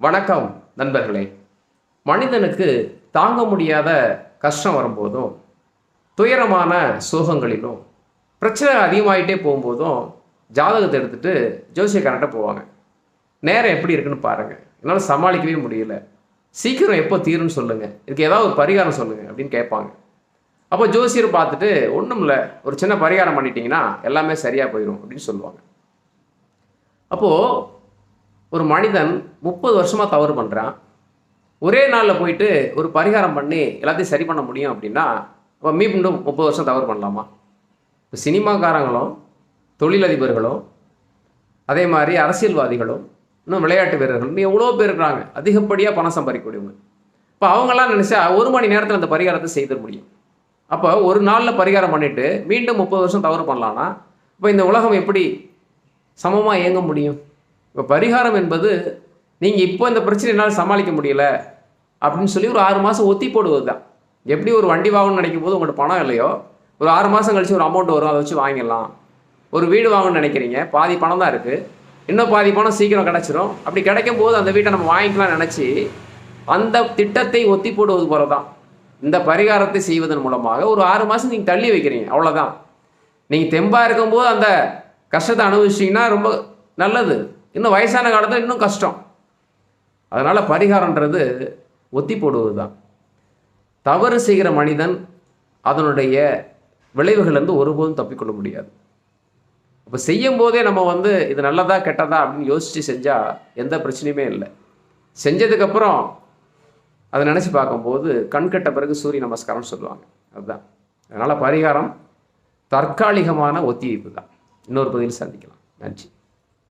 வணக்கம் நண்பர்களே. மனிதனுக்கு தாங்க முடியாத கஷ்டம் வரும்போதும் துயரமான சோகங்களிலும் பிரச்சனை அதிகமாகிட்டே போகும்போதும் ஜாதகத்தை எடுத்துட்டு ஜோசியக்காரன்ட்ட போவாங்க. நேரம் எப்படி இருக்குன்னு பாருங்கள் என்னால் சமாளிக்கவே முடியல. சீக்கிரம் எப்போ தீரும்னு சொல்லுங்க. இதுக்கு ஏதாவது ஒரு பரிகாரம் சொல்லுங்கள் அப்படின்னு கேட்பாங்க. அப்போ ஜோசியர் பார்த்துட்டு ஒன்றும் இல்லை. ஒரு சின்ன பரிகாரம் பண்ணிட்டீங்கன்னா எல்லாமே சரியாக போயிடும் அப்படின்னு சொல்லுவாங்க. அப்போது ஒரு மனிதன் முப்பது வருஷமாக தவறு பண்ணுறான் ஒரே நாளில் போயிட்டு ஒரு பரிகாரம் பண்ணி எல்லாத்தையும் சரி பண்ண முடியும் அப்படின்னா இப்போ மீண்டும் முப்பது வருஷம் தவறு பண்ணலாமா? இப்போ சினிமாக்காரங்களும் தொழிலதிபர்களும் அதே மாதிரி அரசியல்வாதிகளும் இன்னும் விளையாட்டு வீரர்கள் இன்னும் எவ்வளோ பேர் இருக்கிறாங்க. அதிகப்படியாக பணம் சம்பாதிக்கக்கூடியவங்க. இப்போ அவங்களாம் நினச்சா ஒரு மணி நேரத்தில் அந்த பரிகாரத்தை செய்திட முடியும். அப்போ ஒரு நாளில் பரிகாரம் பண்ணிவிட்டு மீண்டும் முப்பது வருஷம் தவறு பண்ணலான்னா இப்போ இந்த உலகம் எப்படி சமமாக இயங்க முடியும்? இப்போ பரிகாரம் என்பது நீங்கள் இப்போ இந்த பிரச்சனை என்னால் சமாளிக்க முடியல அப்படின்னு சொல்லி ஒரு ஆறு மாதம் ஒத்தி போடுவது தான் எப்படி ஒரு வண்டி வாங்கணும்னு நினைக்கும் போது உங்கள்கிட்ட பணம் இல்லையோ ஒரு ஆறு மாதம் கழிச்சு ஒரு அமௌண்ட் வரும் அதை வச்சு வாங்கிடலாம். ஒரு வீடு வாங்கணும்னு நினைக்கிறீங்க பாதி பணம் தான் இருக்குது இன்னும் பாதி பணம் சீக்கிரம் கிடச்சிரும். அப்படி கிடைக்கும் போது அந்த வீட்டை நம்ம வாங்கிக்கலாம் நினச்சி அந்த திட்டத்தை ஒத்தி போடுவது போல தான் இந்த பரிகாரத்தை செய்வதன் மூலமாக ஒரு ஆறு மாதம் நீங்கள் தள்ளி வைக்கிறீங்க அவ்வளோதான் நீங்கள் தெம்பாக இருக்கும்போது அந்த கஷ்டத்தை அனுபவிச்சிங்கன்னா ரொம்ப நல்லது. இன்னும் வயசான காலத்தில் இன்னும் கஷ்டம். அதனால் பரிகாரன்றது ஒத்தி போடுவது தான் தவறு செய்கிற மனிதன் அதனுடைய விளைவுகள்லேருந்து ஒருபோதும் தப்பிக்கொள்ள முடியாது. அப்போ செய்யும் போதே நம்ம வந்து இது நல்லதா கெட்டதா அப்படின்னு யோசித்து செஞ்சால் எந்த பிரச்சனையுமே இல்லை. செஞ்சதுக்கப்புறம் அதை நினச்சி பார்க்கும்போது கண் கட்ட பிறகு சூரிய நமஸ்காரம் சொல்லுவாங்க. அதுதான். அதனால் பரிகாரம் தற்காலிகமான ஒத்திவைப்பு தான் இன்னொரு பகுதியில் சந்திக்கலாம். நன்றி.